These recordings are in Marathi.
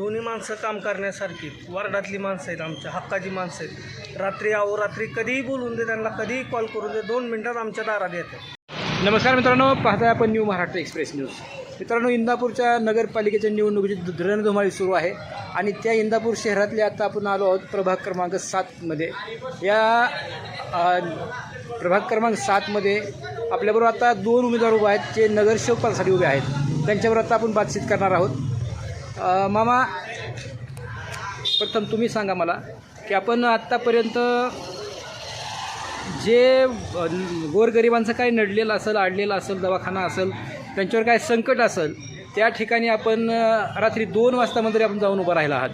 दोन्ही माणसं काम करण्यासारखी वार्डातली माणसं आहेत आमच्या हक्काची माणसं आहेत. रात्री आहो रात्री कधीही बोलून दे त्यांना कधीही कॉल करून दे दोन मिनटात आमच्या दारात येतात नमस्कार मित्रांनो पाहताय आपण न्यू महाराष्ट्र एक्सप्रेस न्यूज मित्रांनो इंदापूरच्या नगरपालिकेच्या निवडणुकीची रणधुमाळी सुरू आहे आणि त्या इंदापूर शहरातले आता आपण आलो आहोत प्रभाग क्रमांक सातमध्ये या प्रभाग क्रमांक सातमध्ये आपल्याबरोबर आता दोन उमेदवार उभे आहेत जे नगरसेवकांसाठी उभे आहेत. त्यांच्याबरोबर आता आपण बातचीत करणार आहोत. मामा प्रथम तुम्ही सांगा मला की आपण आत्तापर्यंत जे गोरगरिबांचं काही नडलेलं असेल आडलेलं असेल दवाखाना असेल त्यांच्यावर काय संकट असेल त्या ठिकाणी आपण रात्री दोन वाजता आपण जाऊन उभं राहिला आहात.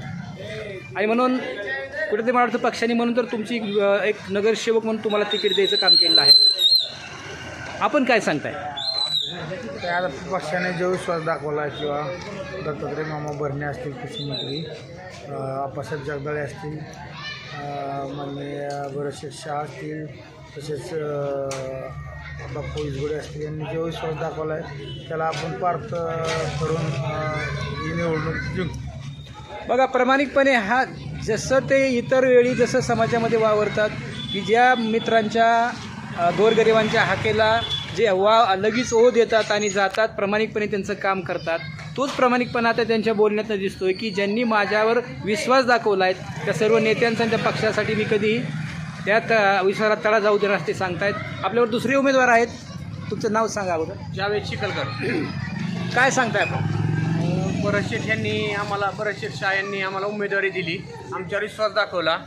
आणि म्हणून कुठेतरी मला वाटतं पक्षाने म्हणून तर तुमची एक नगरसेवक म्हणून तुम्हाला तिकीट द्यायचं काम केलेलं आहे. आपण काय सांगताय? तर आता पक्षाने जो विश्वास दाखवला किंवा दत्तात्रय मामा भरणे असतील कृषीमंत्री आप्पासाहेब जगदाळे असतील माननीय बरेचसे शाह असतील तसेच बाप्पू इजगुडे असतील यांनी जो विश्वास दाखवला आहे त्याला आपण पार्थ करून ही निवडणूक जिंकू. बघा प्रामाणिकपणे हा जसं ते इतर वेळी जसं समाजामध्ये वावरतात की ज्या मित्रांच्या गोरगरिबांच्या हाकेला जे वा लगेच ओ देतात आणि जातात प्रामाणिकपणे त्यांचं काम करतात. तोच प्रामाणिकपणा आता त्यांच्या बोलण्यातनं दिसतोय की ज्यांनी माझ्यावर विश्वास दाखवला आहे त्या सर्व नेत्यांचा त्या पक्षासाठी मी कधीही त्यात अ, विश्वासात तळा जाऊ देणार ते सांगतायत. आपल्यावर दुसरे उमेदवार आहेत. तुमचं नाव सांगा अगोदर. जावेद चिखलकर काय सांगताय आपण? शेठ यांनी आम्हाला भरत शेठ शाह यांनी आम्हाला उमेदवारी दिली. आमच्यावर विश्वास दाखवला.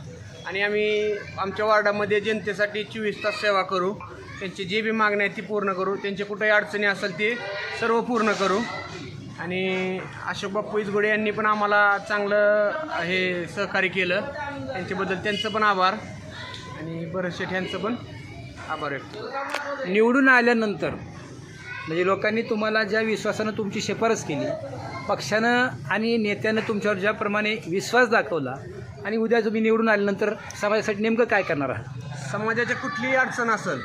आणि आम्ही आमच्या वार्डामध्ये जनतेसाठी चोवीस तास सेवा करू. त्यांची जी बी मागणी आहे ती पूर्ण करू. त्यांचे कुठेही अडचणी असेल ती सर्व पूर्ण करू. आणि अशोक बाप्पू इसगोडे यांनी पण आम्हाला चांगलं हे सहकार्य केलं. त्यांच्याबद्दल त्यांचं पण आभार. आणि भरत शेठ यांचं पण आभार व्यक्त निवडून आल्यानंतर म्हणजे लोकांनी तुम्हाला ज्या विश्वासानं तुमची शिफारस केली पक्षानं आणि नेत्यानं तुमच्यावर ज्याप्रमाणे विश्वास दाखवला आणि उद्या तुम्ही निवडून आल्यानंतर समाजासाठी नेमकं काय करणार आहात? समाजाच्या कुठलीही अडचण असेल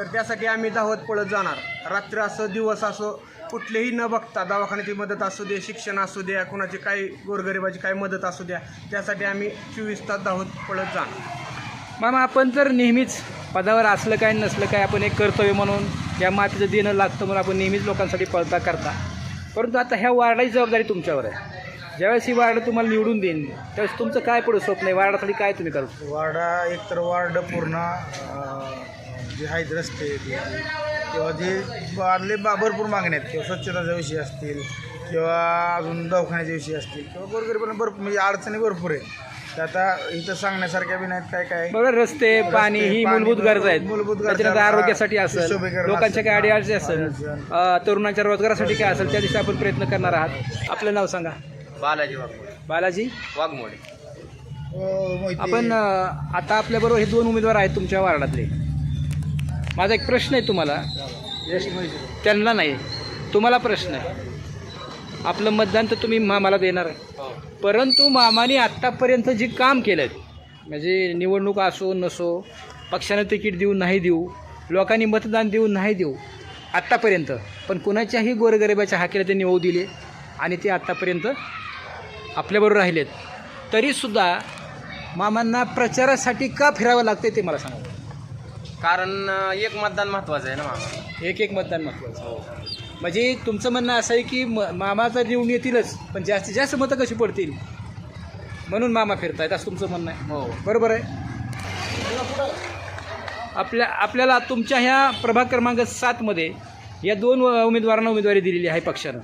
तर त्यासाठी आम्ही धावत पळत जाणार. रात्र असो दिवस असो कुठलेही न बघता दवाखान्याची मदत असू दे शिक्षण असू द्या कुणाची काही गोरगरिबाची काही मदत असू द्या त्यासाठी आम्ही चोवीस तास धावत पळत जाणार. मामा आपण तर नेहमीच पदावर असलं काय नसलं काय आपण एक कर्तव्य म्हणून या मातीचं देणं लागतं म्हणून आपण नेहमीच लोकांसाठी पळता करता. परंतु आता ह्या वार्डाची जबाबदारी तुमच्यावर आहे. ज्यावेळेस ही वार्ड तुम्हाला निवडून देईन त्यावेळेस तुमचं काय पुढं स्वप्न आहे? वार्डासाठी काय तुम्ही करता वार्डा एकतर वार्ड पूर्ण जे आहेत रस्ते ते. किंवा जे बा भरपूर मागण्या आहेत किंवा स्वच्छताच्या विषयी असतील किंवा अजून दवाखान्याच्या विषयी असतील किंवा गोरगरीबांना भरपूर म्हणजे अडचणी भरपूर आहेत. तर आता इथं सांगण्यासारख्या बी नाहीत काय काय. बरोबर रस्ते पाणी ही पाणी, मूलभूत गरजा आहेत. मूलभूत गरजा, त्याच्यानंतर आरोग्यासाठी असेल लोकांच्या काय असेल, अडीअडचणी असेल अडचण. अ, तरुणांच्या रोजगारासाठी काय असेल त्या दिवशी आपण प्रयत्न करणार आहात. आपलं नाव सांगा. बालाजी वाघमोडे. बालाजी? वाघमोडे. हो, माहिती आपण अ, आता आपल्याबरोबर हे दोन उमेदवार आहेत तुमच्या वार्डातले. माझा एक प्रश्न आहे तुम्हाला. त्यांना नाही. तुम्हाला प्रश्न आहे. आपलं मतदान तर तुम्ही मामाला देणार आहे. परंतु मामाने आत्तापर्यंत जे काम केलं म्हणजे निवडणूक असो नसो पक्षानं तिकीट देऊ नाही देऊ लोकांनी मतदान देऊ नाही देऊ आत्तापर्यंत. पण कुणाच्याही गोरगरिबाच्या हाकेला त्यांनी ओऊ दिले आणि ते आत्तापर्यंत आपल्याबरोबर राहिलेत. तरीसुद्धा मामांना प्रचारासाठी का फिरावं लागते ते मला सांगा. कारण एक मतदान महत्वाचं आहे ना मामा? एक एक मतदान महत्त्वाचं म्हणजे तुमचं म्हणणं असं आहे की म मामाचा निवडून येतीलच पण जास्तीत जास्त मतं कशी पडतील? म्हणून मामा फिरतायत असं तुमचं म्हणणं आहे. हो. बरोबर आहे? आपल्या आपल्याला तुमच्या ह्या प्रभाग क्रमांक सातमध्ये या दोन उमेदवारांना उमेदवारी दिलेली आहे पक्षानं.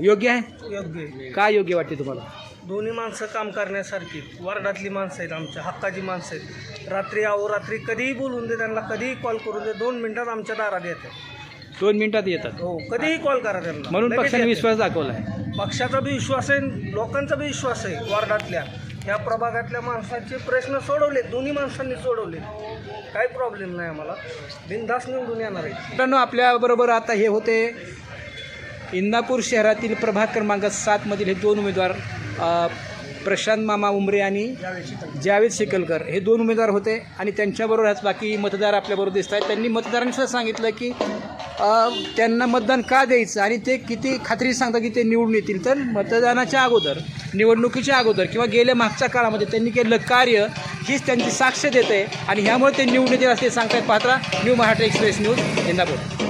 योग्य आहे? योग्य आहे. काय योग्य वाटते तुम्हाला? दोन्ही माणसं काम करण्यासारखी वार्डातली माणसं आहेत आमच्या हक्काची माणसं आहेत. रात्री आहो रात्री कधीही बोलून दे त्यांना कधीही कॉल करून दे दोन मिनटात आमच्या दारात येतात. दोन मिनिटात येतात? हो कधीही कॉल करा त्यांना. म्हणून लगेच पक्षाने येतात. विश्वास दाखवला आहे पक्षाचा बी विश्वास आहे लोकांचा बी विश्वास आहे वार्डातल्या. ह्या प्रभागातल्या माणसाचे प्रश्न सोडवले दोन्ही माणसांनी सोडवले काही प्रॉब्लेम नाही आम्हाला. बिनधास्त निवडून येणार आहे मित्रांनो आपल्याबरोबर आता हे होते इंदापूर शहरातील प्रभाग क्रमांक सातमधील हे दोन उमेदवार. प्रशांत मामा उमरे आणि जावेद शिकलकर हे दोन उमेदवार होते आणि त्यांच्याबरोबर आज बाकी मतदार आपल्याबरोबर दिसत आहेत. त्यांनी मतदारांसुद्धा सांगितलं की त्यांना मतदान का द्यायचं आणि ते किती खात्री सांगतात की ते निवडून येतील. तर मतदानाच्या अगोदर निवडणुकीच्या अगोदर किंवा गेल्या मागच्या काळामध्ये त्यांनी केलेलं कार्य हीच त्यांची साक्ष देते आणि ह्यामुळे ते निवडून येतील असे सांगतायत. पाहता New Maharashtra Express News Indapur.